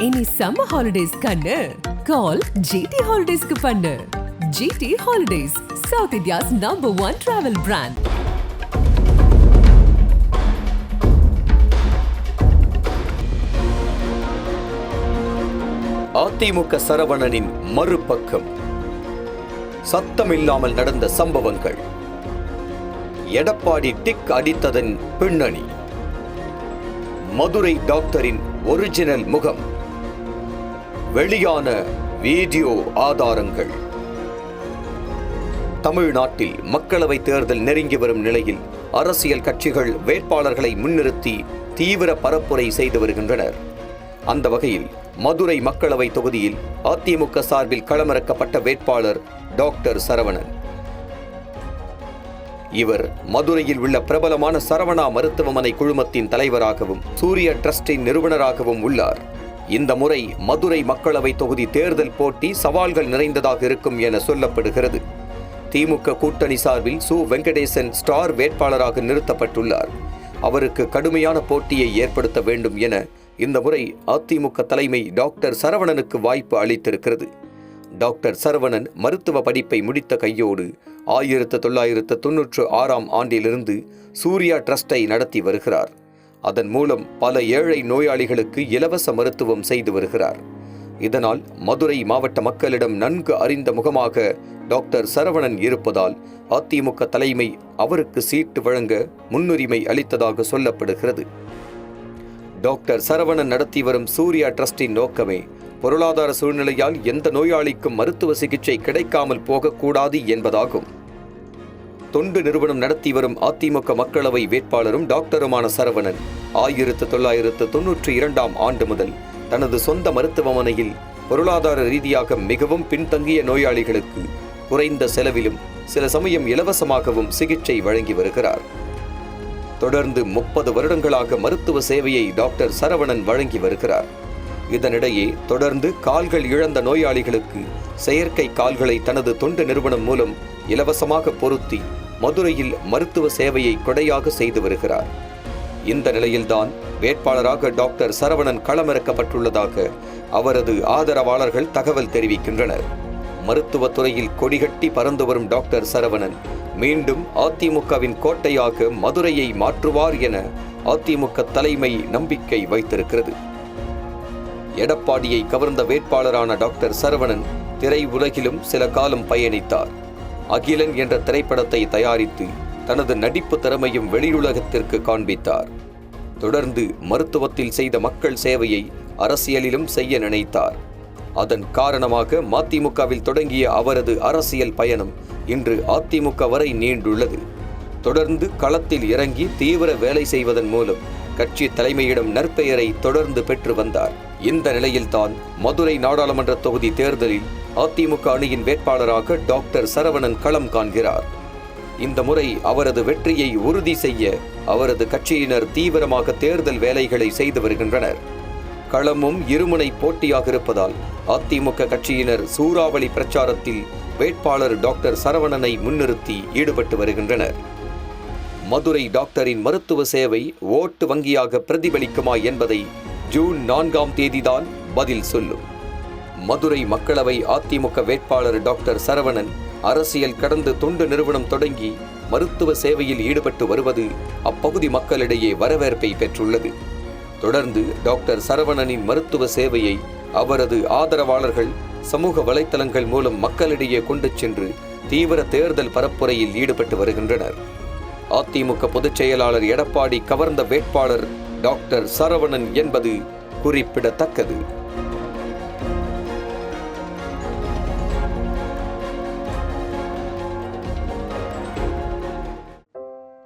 இனி summer holidays கண்ணு. கால் GT ஹாலிடேஸ்க்கு பண்ணு. GT holidays south India's number one travel brand AIADMK சரவணனின் மறுபக்கம். சத்தமில்லாமல் நடந்த சம்பவங்கள். எடப்பாடி டிக் அடித்ததன் பின்னணி. மதுரை டாக்டரின் ஒரிஜினல் முகம். வெளியான வீடியோ ஆதாரங்கள். தமிழ்நாட்டில் மக்களவைத் தேர்தல் நெருங்கி வரும் நிலையில் அரசியல் கட்சிகள் வேட்பாளர்களை முன்னிறுத்தி தீவிர பரப்புரை செய்து வருகின்றனர். அந்த வகையில் மதுரை மக்களவை தொகுதியில் அதிமுக சார்பில் களமிறக்கப்பட்ட வேட்பாளர் டாக்டர் சரவணன். இவர் மதுரையில் உள்ள பிரபலமான சரவணா மருத்துவமனை குழுமத்தின் தலைவராகவும் சூரிய டிரஸ்டின் நிறுவனராகவும் உள்ளார். இந்த முறை மதுரை மக்களவை தொகுதி தேர்தல் போட்டி சவால்கள் நிறைந்ததாக இருக்கும் என சொல்லப்படுகிறது. திமுக கூட்டணி சார்பில் சு. வெங்கடேசன் ஸ்டார் வேட்பாளராக நிறுத்தப்பட்டுள்ளார். அவருக்கு கடுமையான போட்டியை ஏற்படுத்த வேண்டும் என இந்த முறை அதிமுக தலைமை டாக்டர் சரவணனுக்கு வாய்ப்பு அளித்திருக்கிறது. டாக்டர் சரவணன் மருத்துவ படிப்பை முடித்த கையோடு ஆயிரத்து தொள்ளாயிரத்து தொன்னூற்று ஆறாம் ஆண்டிலிருந்து சூர்யா ட்ரஸ்டை நடத்தி வருகிறார். அதன் மூலம் பல ஏழை நோயாளிகளுக்கு இலவச மருத்துவம் செய்து வருகிறார். இதனால் மதுரை மாவட்ட மக்களிடம் நன்கு அறிந்த முகமாக டாக்டர் சரவணன் இருப்பதால் அதிமுக தலைமை அவருக்கு சீட்டு வழங்க முன்னுரிமை அளித்ததாக சொல்லப்படுகிறது. டாக்டர் சரவணன் நடத்தி வரும் சூர்யா ட்ரஸ்டின் நோக்கமே பொருளாதார சூழ்நிலையால் எந்த நோயாளிக்கும் மருத்துவ சிகிச்சை கிடைக்காமல் போகக்கூடாது என்பதாகும். தொண்டு நிறுவனம் நடத்தி வரும் அதிமுக மக்களவை வேட்பாளரும் டாக்டருமான சரவணன். ஆயிரத்து தொள்ளாயிரத்து தொன்னூற்றி இரண்டாம் ஆண்டு முதல் தனது சொந்த மருத்துவமனையில் பொருளாதார ரீதியாக மிகவும் பின்தங்கிய நோயாளிகளுக்கு குறைந்த செலவிலும் சில சமயம் இலவசமாகவும் சிகிச்சை வழங்கி வருகிறார். தொடர்ந்து முப்பது வருடங்களாக மருத்துவ சேவையை டாக்டர் சரவணன் வழங்கி வருகிறார். இதனிடையே தொடர்ந்து கால்கள் இழந்த நோயாளிகளுக்கு செயற்கை கால்களை தனது தொண்டு நிறுவனம் மூலம் இலவசமாக பொருத்தி மதுரையில் மருத்துவ சேவையை கொடையாக செய்து வருகிறார். இந்த நிலையில்தான் வேட்பாளராக டாக்டர் சரவணன் களமிறக்கப்பட்டுள்ளதாக அவரது ஆதரவாளர்கள் தகவல் தெரிவிக்கின்றனர். மருத்துவத்துறையில் கொடிகட்டி பறந்து வரும் டாக்டர் சரவணன் மீண்டும் அதிமுகவின் கோட்டையாக மதுரையை மாற்றுவார் என அதிமுக தலைமை நம்பிக்கை வைத்திருக்கிறது. எடப்பாடியை கவர்ந்த வேட்பாளரான டாக்டர் சரவணன் திரை உலகிலும் சில காலம் பயணித்தார். அகிலன் என்ற திரைப்படத்தை தயாரித்து தனது நடிப்பு திறமையும் வெளியுலகத்திற்கு காண்பித்தார். தொடர்ந்து மருத்துவத்தில் செய்த மக்கள் சேவையை அரசியலிலும் செய்ய நினைத்தார். அதன் காரணமாக மதிமுகவில் தொடங்கிய அவரது அரசியல் பயணம் இன்று அதிமுக வரை நீண்டுள்ளது. தொடர்ந்து களத்தில் இறங்கி தீவிர வேலை செய்வதன் மூலம் கட்சி தலைமையிடம் நற்பெயரை தொடர்ந்து பெற்று வந்தார். இந்த நிலையில்தான் மதுரை நாடாளுமன்ற தொகுதி தேர்தலில் அதிமுக அணியின் வேட்பாளராக டாக்டர் சரவணன் களம் காண்கிறார். இந்த முறை அவரது வெற்றியை உறுதி செய்ய அவரது கட்சியினர் தீவிரமாக தேர்தல் வேலைகளை செய்து வருகின்றனர். களமும் இருமுனை போட்டியாக இருப்பதால் அதிமுக கட்சியினர் சூறாவளி பிரச்சாரத்தில் வேட்பாளர் டாக்டர் சரவணனை முன்னிறுத்தி ஈடுபட்டு வருகின்றனர். மதுரை டாக்டரின் மருத்துவ சேவை ஓட்டு வங்கியாக பிரதிபலிக்குமா என்பதை ஜூன் நான்காம் தேதிதான் பதில் சொல்லும். மதுரை மக்களவை அதிமுக வேட்பாளர் டாக்டர் சரவணன் அரசியல் கடந்து தொண்டு நிறுவனம் தொடங்கி மருத்துவ சேவையில் ஈடுபட்டு வருவது அப்பகுதி மக்களிடையே வரவேற்பை பெற்றுள்ளது. தொடர்ந்து டாக்டர் சரவணனின் மருத்துவ சேவையை அவரது ஆதரவாளர்கள் சமூக வலைத்தளங்கள் மூலம் மக்களிடையே கொண்டு சென்று தீவிர தேர்தல் பரப்புரையில் ஈடுபட்டு வருகின்றனர். அதிமுக பொதுச் செயலாளர் எடப்பாடி கவர்ந்த வேட்பாளர் டாக்டர் சரவணன் என்பது குறிப்பிடத்தக்கது.